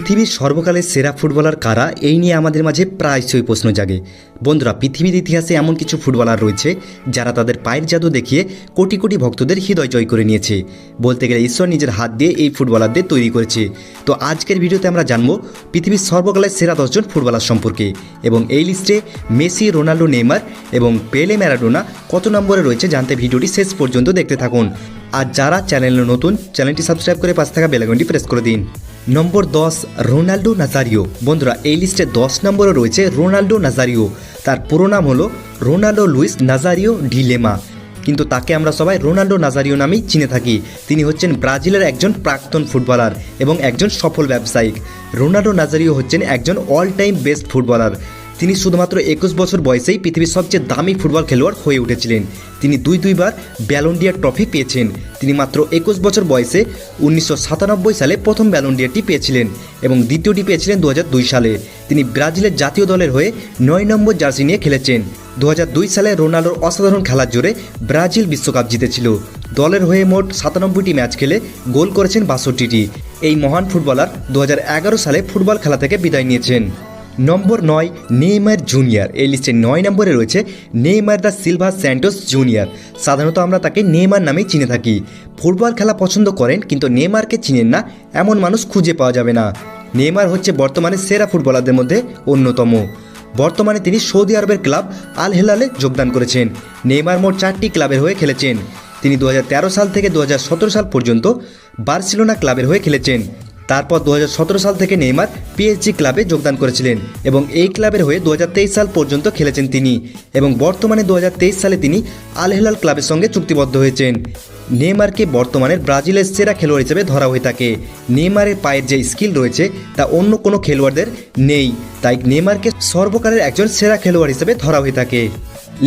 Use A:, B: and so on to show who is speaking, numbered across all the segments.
A: পৃথিবীর সর্বকালের সেরা ফুটবলার কারা? এই নিয়ে আমাদের মাঝে প্রায়শই প্রশ্ন জাগে। বন্ধুরা, পৃথিবীর ইতিহাসে এমন কিছু ফুটবলার রয়েছে যারা তাদের পায়ের জাদু দেখিয়ে কোটি কোটি ভক্তদের হৃদয় জয় করে নিয়েছে। বলতে গেলে ঈশ্বর নিজের হাত দিয়ে এই ফুটবলারদের তৈরি করেছে। তো আজকের ভিডিওতে আমরা জানব পৃথিবীর সর্বকালের সেরা দশজন ফুটবলার সম্পর্কে এবং এই লিস্টে মেসি রোনাল্ডো নেইমার এবং পেলে, ম্যারাডোনা কত নম্বরে রয়েছে জানতে ভিডিওটি শেষ পর্যন্ত দেখতে থাকুন। আর যারা চ্যানেলে নতুন, চ্যানেলটি সাবস্ক্রাইব করে পাশে থাকা বেলাগনটি প্রেস করে দিন। নম্বর দশ রোনাল্ডো নাজারিও। বন্ধুরা, এই লিস্টে দশ নম্বরে রয়েছে রোনাল্ডো নাজারিও। তার পুরো নাম হলো রোনাল্ডো লুইস নাজারিও ডিলেমা। কিন্তু তাকে আমরা সবাই রোনাল্ডো নাজারিও নামেই চিনে থাকি। তিনি হচ্ছেন ব্রাজিলের একজন প্রাক্তন ফুটবলার এবং একজন সফল ব্যবসায়িক। রোনাল্ডো নাজারিও হচ্ছেন একজন অল টাইম বেস্ট ফুটবলার তিনি শুধুমাত্র একুশ বছর বয়সেই পৃথিবীর সবচেয়ে দামি ফুটবল খেলোয়াড় হয়ে উঠেছিলেন। তিনি দুই দুইবার ব্যালন্ডিয়ার ট্রফি পেয়েছেন। তিনি মাত্র একুশ বছর বয়সে উনিশশো সাতানব্বই সালে প্রথম ব্যালন্ডিয়ারটি পেয়েছিলেন এবং দ্বিতীয়টি পেয়েছিলেন দু হাজার দুই সালে। তিনি ব্রাজিলের জাতীয় দলের হয়ে নয় নম্বর জার্সি নিয়ে খেলেছেন। দু হাজার দুই সালে রোনাল্ডোর অসাধারণ খেলার জোরে ব্রাজিল বিশ্বকাপ জিতেছিল। দলের হয়ে মোট সাতানব্বইটি ম্যাচ খেলে গোল করেছেন বাষট্টিটি। এই মহান ফুটবলার দু হাজার এগারো সালে ফুটবল খেলা থেকে বিদায় নিয়েছেন। নম্বর নয় নেইমার জুনিয়র এই লিস্টে নয় নম্বরে রয়েছে Neymar da Silva Santos junior সাধারণত আমরা তাকে নেইমার নামেই চিনে থাকি। ফুটবল খেলা পছন্দ করেন, কিন্তু নেইমারকে চিনেন না, এমন মানুষ খুঁজে পাওয়া যাবে না। নেইমার হচ্ছে বর্তমানে সেরা ফুটবলারদের মধ্যে অন্যতম। বর্তমানে তিনি সৌদি আরবের ক্লাব আল হেলালে যোগদান করেছেন। নেইমার মোট চারটি ক্লাবের হয়ে খেলেছেন। তিনি দু হাজার তেরো সাল থেকে দু হাজার সতেরো সাল পর্যন্ত বার্সেলোনা ক্লাবের হয়ে খেলেছেন। তারপর দু হাজার সতেরো সাল থেকে নেইমার পিএসজি ক্লাবে যোগদান করেছিলেন এবং এই ক্লাবের হয়ে দুহাজার তেইশ সাল পর্যন্ত খেলেছেন তিনি এবং বর্তমানে দু হাজার তেইশ সালে তিনি আল হেলাল ক্লাবের সঙ্গে চুক্তিবদ্ধ হয়েছেন। নেইমারকে বর্তমানে ব্রাজিলের সেরা খেলোয়াড় হিসেবে ধরা হয়ে থাকে। নেইমারের পায়ের যে স্কিল রয়েছে, তা অন্য কোনো খেলোয়াড়দের নেই। তাই নেইমারকে সর্বকালের একজন সেরা খেলোয়াড় হিসেবে ধরা হয়ে থাকে।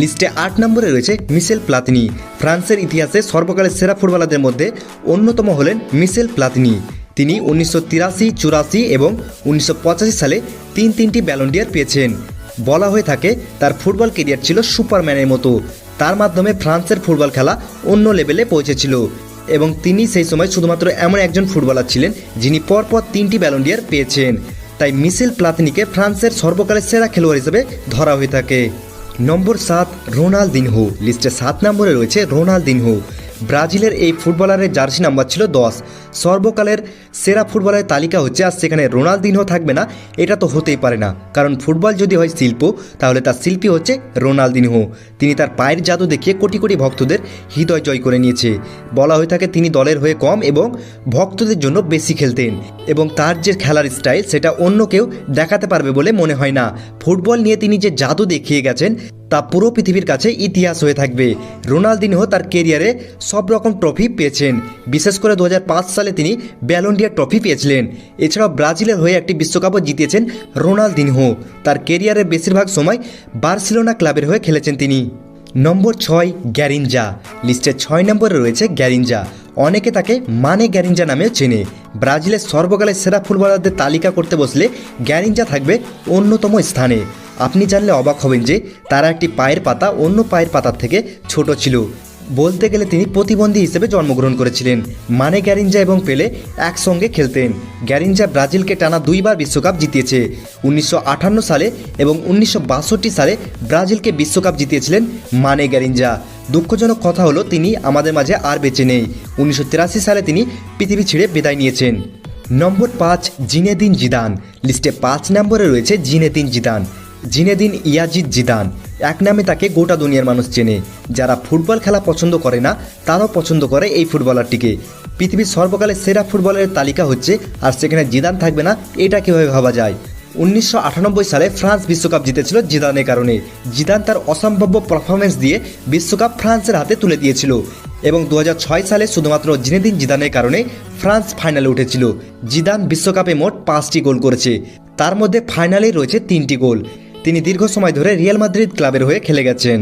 A: লিস্টে আট নম্বরে রয়েছে মিশেল প্লাতিনি। ফ্রান্সের ইতিহাসে সর্বকালের সেরা ফুটবলারদের মধ্যে অন্যতম হলেন মিশেল প্লাতিনি। তিনি উনিশশো তিরাশি, চুরাশি এবং উনিশশো পঁচাশি সালে তিন তিনটি ব্যালন্ডিয়ার পেয়েছেন। বলা হয়ে থাকে, তার ফুটবল কেরিয়ার ছিল সুপারম্যানের মতো। তার মাধ্যমে ফ্রান্সের ফুটবল খেলা অন্য লেভেলে পৌঁছেছিল এবং তিনি সেই সময় শুধুমাত্র এমন একজন ফুটবলার ছিলেন যিনি পরপর তিনটি ব্যালন্ডিয়ার পেয়েছেন। তাই মিশেল প্লাতিনিকে ফ্রান্সের সর্বকালের সেরা খেলোয়াড় হিসেবে ধরা হয়ে থাকে। নম্বর সাত, রোনালদিনহো। লিস্টে সাত নম্বরে রয়েছে রোনালদিনহো। ব্রাজিলের এই ফুটবলারের জার্সি নাম্বার ছিল দশ। সর্বকালের সেরা ফুটবলের তালিকা হচ্ছে, আর সেখানে রোনালদিনহো থাকবে না, এটা তো হতেই পারে না। কারণ ফুটবল যদি হয় শিল্প, তাহলে তার শিল্পী হচ্ছে রোনালদিনহো। তিনি তার পায়ের জাদু দেখিয়ে কোটি কোটি ভক্তদের হৃদয় জয় করে নিয়েছে। বলা হয়ে থাকে, তিনি দলের হয়ে কম এবং ভক্তদের জন্য বেশি খেলতেন। এবং তার যে খেলার স্টাইল, সেটা অন্য কেউ দেখাতে পারবে বলে মনে হয় না। ফুটবল নিয়ে তিনি যে জাদু দেখিয়ে গেছেন তা পুরো পৃথিবীর কাছে ইতিহাস হয়ে থাকবে। রোনালদিনহো তার কেরিয়ারে সব রকম ট্রফি পেয়েছেন। বিশেষ করে দু হাজার পাঁচ সালে তিনি ব্যালন্ডিয়ার ট্রফি পেয়েছিলেন। এছাড়াও ব্রাজিলের হয়ে একটি বিশ্বকাপও জিতিয়েছেন রোনালদিনহো তার কেরিয়ারের বেশিরভাগ সময় বার্সেলোনা ক্লাবের হয়ে খেলেছেন তিনি। নম্বর ছয় গ্যারিনজা লিস্টে ছয় নম্বরে রয়েছে গ্যারিনজা অনেকে তাকে মানে গ্যারিনজা নামেও চেনে। ব্রাজিলের সর্বকালের সেরা ফুটবলারদের তালিকা করতে বসলে গ্যারিনজা থাকবে অন্যতম স্থানে। আপনি জানলে অবাক হবেন যে তারা একটি পায়ের পাতা অন্য পায়ের পাতার থেকে ছোট ছিল। বলতে গেলে তিনি প্রতিবন্ধী হিসেবে জন্মগ্রহণ করেছিলেন। মানে গ্যারিনজা এবং পেলে একসঙ্গে খেলতেন। গ্যারিনজা ব্রাজিলকে টানা দুইবার বিশ্বকাপ জিতিয়েছে। উনিশশো আটান্ন সালে এবং উনিশশো বাষট্টি সালে ব্রাজিলকে বিশ্বকাপ জিতিয়েছিলেন মানে গ্যারিনজা দুঃখজনক কথা হলো, তিনি আমাদের মাঝে আর বেঁচে নেই। উনিশশো তিরাশি সালে তিনি পৃথিবী ছেড়ে বিদায় নিয়েছেন। নম্বর পাঁচ, জিনেদিন জিদান। লিস্টে পাঁচ নম্বরে রয়েছে Zinedine Zidane. Zinedine Yazid Zidane. এক নামে তাকে গোটা দুনিয়ার মানুষ চেনে। যারা ফুটবল খেলা পছন্দ করে না, তারাও পছন্দ করে এই ফুটবলারটিকে। পৃথিবীর সর্বকালের সেরা ফুটবলের তালিকা হচ্ছে, আর সেখানে জিদান থাকবে না, এটা কীভাবে ভাবা যায়? উনিশশো আটানব্বই সালে ফ্রান্স বিশ্বকাপ জিতেছিল জিদানের কারণে। জিদান তার অসম্ভাব্য পারফরমেন্স দিয়ে বিশ্বকাপ ফ্রান্সের হাতে তুলে দিয়েছিল। এবং দু হাজার ছয় সালে শুধুমাত্র জিনেদিন জিদানের কারণে ফ্রান্স ফাইনালে উঠেছিল। জিদান বিশ্বকাপে মোট পাঁচটি গোল করেছে। তার মধ্যে ফাইনালেই রয়েছে তিনটি গোল। তিনি দীর্ঘ সময় ধরে রিয়াল মাদ্রিদ ক্লাবের হয়ে খেলে গেছেন।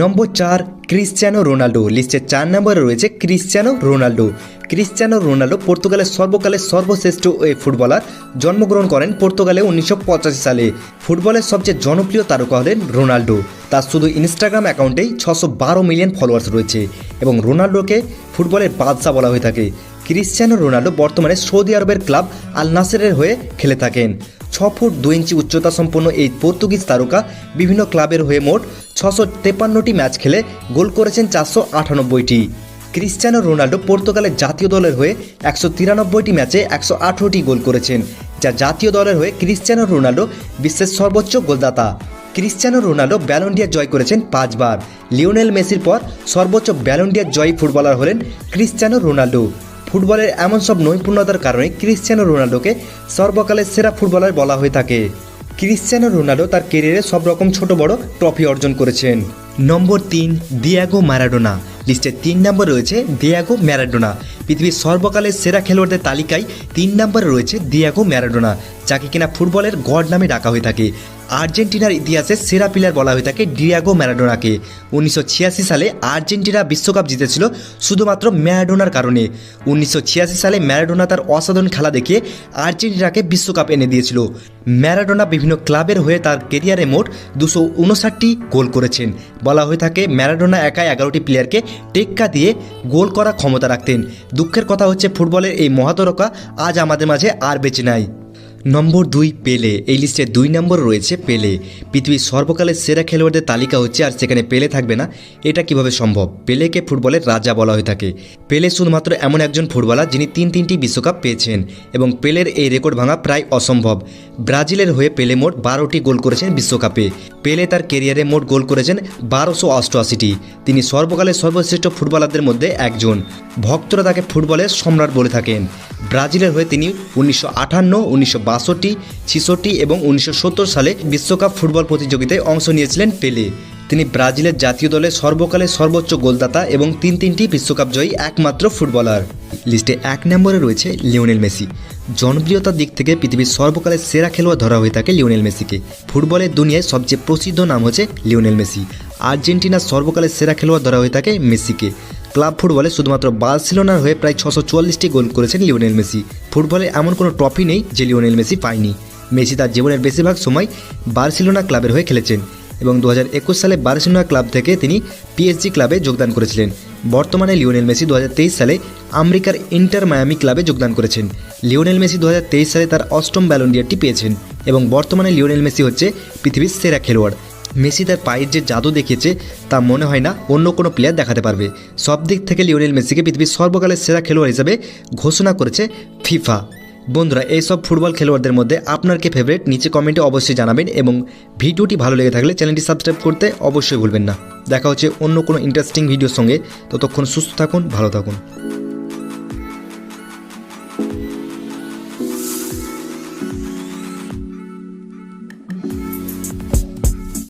A: নম্বর চার, ক্রিশ্চিয়ানো রোনাল্ডো লিস্টের চার নম্বরে রয়েছে ক্রিশ্চিয়ানো রোনাল্ডো ক্রিশ্চিয়ানো রোনাল্ডো পর্তুগালের সর্বকালের সর্বশ্রেষ্ঠ এই ফুটবলার। জন্মগ্রহণ করেন পর্তুগালে উনিশশো পঁচাশি সালে। ফুটবলের সবচেয়ে জনপ্রিয় তারকা হলেন রোনাল্ডো তার শুধু ইনস্টাগ্রাম অ্যাকাউন্টেই ছশো মিলিয়ন ফলোয়ার্স রয়েছে এবং রোনাল্ডোকে ফুটবলের বাদশা বলা হয়ে থাকে। ক্রিশ্চিয়ানো রোনাল্ডো বর্তমানে সৌদি আরবের ক্লাব আল নাসেরের হয়ে খেলে থাকেন। ছ ফুট দুই ইঞ্চি উচ্চতা সম্পন্ন এই পর্তুগিজ তারকা বিভিন্ন ক্লাবের হয়ে মোট ছশো তেপান্নটি ম্যাচ খেলে গোল করেছেন চারশো আটানব্বইটি। ক্রিশ্চিয়ানো রোনাল্ডো পর্তুগালের জাতীয় দলের হয়ে একশো তিরানব্বইটি ম্যাচে একশো আঠেরোটি গোল করেছেন, যা জাতীয় দলের হয়ে ক্রিশ্চিয়ানো রোনাল্ডো বিশ্বের সর্বোচ্চ গোলদাতা। ক্রিশ্চিয়ানো রোনাল্ডো ব্যালন্ডিয়া জয় করেছেন পাঁচবার। লিওনেল মেসির পর সর্বোচ্চ ব্যালন্ডিয়ার জয়ী ফুটবলার হলেন ক্রিশ্চিয়ানো রোনাল্ডো। ফুটবলের এমন সব নৈপুণ্যতার কারণে ক্রিশ্চিয়ানো রোনাল্ডোকে সর্বকালের সেরা ফুটবলার বলা হয়ে থাকে। ক্রিশ্চিয়ানো রোনাল্ডো তার কেরিয়ারে সব রকম ছোট বড় ট্রফি অর্জন করেছেন। নম্বর তিন, দিয়াগো ম্যারাডোনা। লিস্টে তিন নম্বর রয়েছে দিয়াগো ম্যারাডোনা। পৃথিবীর সর্বকালের সেরা খেলোয়াড়দের তালিকায় তিন নম্বরে রয়েছে দিয়াগো ম্যারাডোনা, যাকে কিনা ফুটবলের গড নামে ডাকা হয়ে থাকে। আর্জেন্টিনার ইতিহাসে সেরা প্লেয়ার বলা হয়ে থাকে ডিয়াগো ম্যারাডোনাকে। উনিশশো ছিয়াশি সালে আর্জেন্টিনা বিশ্বকাপ জিতেছিল শুধুমাত্র ম্যারাডোনার কারণে। উনিশশো ছিয়াশি সালে ম্যারাডোনা তার অসাধারণ খেলা দেখিয়ে আর্জেন্টিনাকে বিশ্বকাপ এনে দিয়েছিল। ম্যারাডোনা বিভিন্ন ক্লাবের হয়ে তার কেরিয়ারে মোট দুশো উনষাটটি গোল করেছেন। বলা হয়ে থাকে ম্যারাডোনা একাই এগারোটি প্লেয়ারকে টেক্কা দিয়ে গোল করার ক্ষমতা রাখতেন। দুঃখের কথা হচ্ছে ফুটবলের এই মহাতরকা আজ আমাদের মাঝে আর বেঁচে নাই। নম্বর দুই পেলে, এই লিস্টে দুই নম্বর রয়েছে পেলে। পৃথিবীর সর্বকালের সেরা খেলোয়াড়দের তালিকা হচ্ছে, আর সেখানে পেলে থাকবে না। এটা কীভাবে সম্ভব? পেলেকে ফুটবলের রাজা বলা হয়ে থাকে। পেলে শুধুমাত্র এমন একজন ফুটবলার যিনি তিন তিনটি বিশ্বকাপ পেয়েছেন, এবং পেলের এই রেকর্ড ভাঙা প্রায় অসম্ভব। ব্রাজিলের হয়ে পেলে মোট বারোটি গোল করেছেন বিশ্বকাপে। পেলে তার কেরিয়ারে মোট গোল করেছেন বারোশো অষ্টআশিটি। তিনি সর্বকালের সর্বশ্রেষ্ঠ ফুটবলারদের মধ্যে একজন। ভক্তরা তাকে ফুটবলের সম্রাট বলে থাকেন। ব্রাজিলের হয়ে তিনি উনিশশো আঠান্ন উনিশশো বাষট্টি, ছিষট্টি এবং উনিশশো সত্তর সালে বিশ্বকাপ ফুটবল প্রতিযোগিতায় অংশ নিয়েছিলেন পেলে। তিনি ব্রাজিলের জাতীয় দলের সর্বকালের সর্বোচ্চ গোলদাতা এবং তিন তিনটি বিশ্বকাপ জয়ী একমাত্র ফুটবলার। লিস্টে এক নম্বরে রয়েছে লিওনেল মেসি। জনপ্রিয়তার দিক থেকে পৃথিবীর সর্বকালের সেরা খেলোয়াড় ধরা হয়ে থাকে লিওনেল মেসিকে। ফুটবলের দুনিয়ায় সবচেয়ে প্রসিদ্ধ নাম হচ্ছে লিওনেল মেসি। আর্জেন্টিনার সর্বকালের সেরা খেলোয়াড় ধরা হয়ে থাকে মেসিকে। ক্লাব ফুটবলে শুধুমাত্র বার্সেলোনার হয়ে প্রায় ছশো চুয়াল্লিশটি গোল করেছেন লিওনেল মেসি। ফুটবলে এমন কোনো ট্রফি নেই যে লিওনেল মেসি পায়নি। মেসি তার জীবনের বেশিরভাগ সময় বার্সেলোনা ক্লাবের হয়ে খেলেছেন এবং দু হাজার একুশ সালে বার্সেলোনা ক্লাব থেকে তিনি পিএসজি ক্লাবে যোগদান করেছিলেন। বর্তমানে লিওনেল মেসি দুহাজার তেইশ সালে আমেরিকার ইন্টার মায়ামি ক্লাবে যোগদান করেছেন। লিওনেল মেসি দুহাজার তেইশ সালে তার অষ্টম ব্যালন্ডিয়ারটি পেয়েছেন এবং বর্তমানে লিওনেল মেসি হচ্ছে পৃথিবীর সেরা খেলোয়াড়। মেসি তার পায়ের যে জাদু দেখিয়েছে, তা মনে হয় না অন্য কোনো প্লেয়ার দেখাতে পারবে। সব দিক থেকে লিওনেল মেসিকে পৃথিবীর সর্বকালের সেরা খেলোয়াড় হিসেবে ঘোষণা করেছে ফিফা। বন্ধুরা এইসব ফুটবল খেলোয়াড়দের মধ্যে আপনার কে ফেভারিট নিচে কমেন্টে অবশ্যই জানাবেন এবং ভিডিওটি ভালো লেগে থাকলে চ্যানেলটি সাবস্ক্রাইব করতে অবশ্যই ভুলবেন না। দেখা হচ্ছে অন্য কোনো ইন্টারেস্টিং ভিডিওর সঙ্গে। ততক্ষণ সুস্থ থাকুন, ভালো থাকুন।